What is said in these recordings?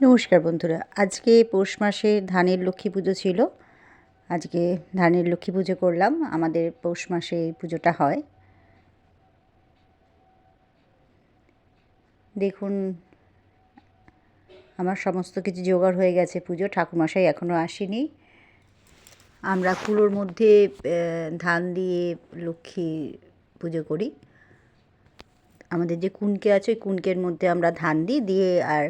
নমস্কার বন্ধুরা। আজকে পৌষ মাসে ধানের লক্ষ্মী পুজো ছিল। আজকে ধানের লক্ষ্মী পুজো করলাম। আমাদের পৌষ মাসে এই পুজোটা হয়। দেখুন, আমার সমস্ত কিছু জোগাড় হয়ে গেছে পুজো। ঠাকুরমশাই এখনও আসেনি। আমরা কুলোর মধ্যে ধান দিয়ে লক্ষ্মী পুজো করি। আমাদের যে কুনকে আছে, ওই কুনকের মধ্যে আমরা ধান দিই, দিয়ে আর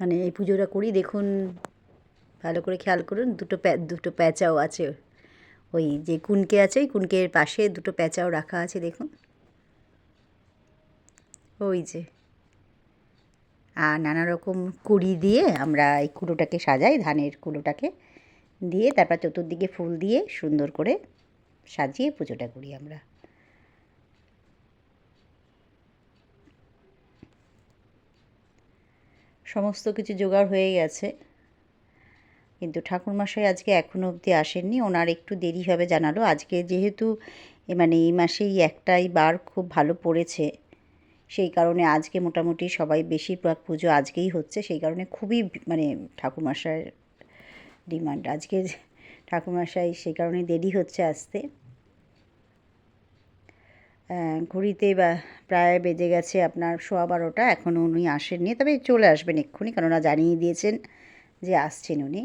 মানে এই পুজোটা করি, দেখুন, ভালো করে খেয়াল করুন, দুটো প্যা, দুটো প্যাঁচাও আছে ওই যে কুনকে আছে, ওই কুনকের পাশে দুটো প্যাঁচাও রাখা আছে, দেখুন। ওই যে। আর নানা রকম কুড়ি দিয়ে আমরা এই কুলোটাকে সাজাই, ধানের কুলোটাকে দিয়ে, তারপর চতুর্দিকে ফুল দিয়ে সুন্দর করে সাজিয়ে পুজোটা করি আমরা। সমস্ত কিছু জোগাড় হয়ে গেছে। কিন্তু ঠাকুরমশাই আজকে এখনও অবধি আসেননি। ওনার একটু দেরি হবে জানালো। আজকে যেহেতু মানে এই মাসেই একটাই বার খুব ভালো পড়েছে, সেই কারণে আজকে মোটামুটি সবাই বেশিরভাগ পুজো আজকেই হচ্ছে। সেই কারণে খুবই মানে ঠাকুরমশাইয়ের ডিমান্ড। আজকে ঠাকুরমশাই সেই কারণে দেরি হচ্ছে আসতে। ঘড়িতে বা প্রায় বেজে গেছে আপনার সোয়া বারোটা এখনও উনি আসেননি। তবে চলে আসবেন এক্ষুনি, কেননা জানিয়ে দিয়েছেন যে আসছেন উনি।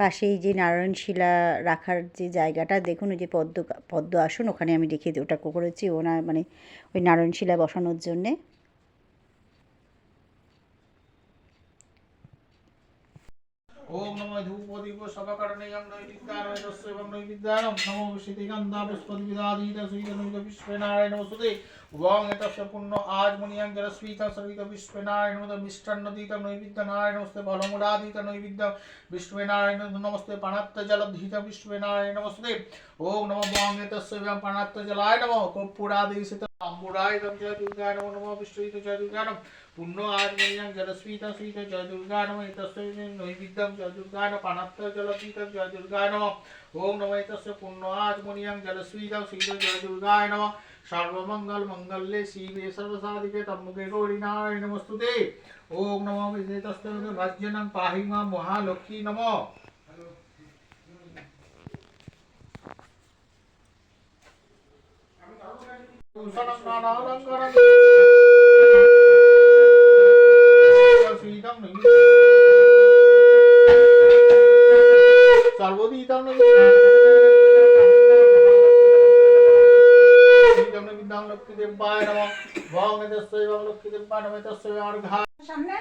পাশেই যে নারায়ণশিলা রাখার যে জায়গাটা, দেখুন ওই যে পদ্ম পদ্ম আসন, ওখানে আমি রেখে ওটা করেছি ওনার মানে ওই নারায়ণশিলা বসানোর জন্যে। ওম নমো ধূপদীপ সবকরণেয়ং নৈবিদ্যারয় দস্য এবং নৈবিদ্যারম নমো সিদ্ধিগন্ধা পুষ্পদ্বিদাদিত সুইত নুইত বিশ্বনারায়ণ নমস্তুতে ওং এতস্য পুণ্য আজ মুনিয়ং জলস্মিত সবিত বিশ্বনারায়ণ নমস্ত মিষ্টান্নদিত নৈবিদ্য নারায়ণ নমস্তে ফলমূলাদিত নৈবিদ্য বিশ্বনারায়ণ নমস্তে পাণাত্য জলধিত বিশ্বনারায়ণ নমস্তুতে ওম নমো বং এতস্য এবং পাণাত্য জলায় নমো। কর্পূরাদি সিত अम्बुराय जय दुर्गा नमो नमः विश्वहित जय दुर्गा नमः पुण्य आजमनीयं जलस्वीत स्वीत जय दुर्गा नमः एतस्य नैविद्यं जय दुर्गा नमः पाणात्त जलधीतं जय दुर्गा नमः ओम नमः एतस्य पुण्य आजमनीयं जलस्वीतं स्वीत जय दुर्गा नमः सर्वमंगल मंगल्ये शिवे सर्वसाधिके तम्मुखे गौरी नारायण नमस्तुते ओम नमो विजेतस्य भजनं पाहि मां महालक्ष्मी नमः সর্বদিতাম লক্ষ্মী দেব বায় নম ভগবান লক্ষ্মী দেব বায় নম তস্য আমার ঘাট সামনে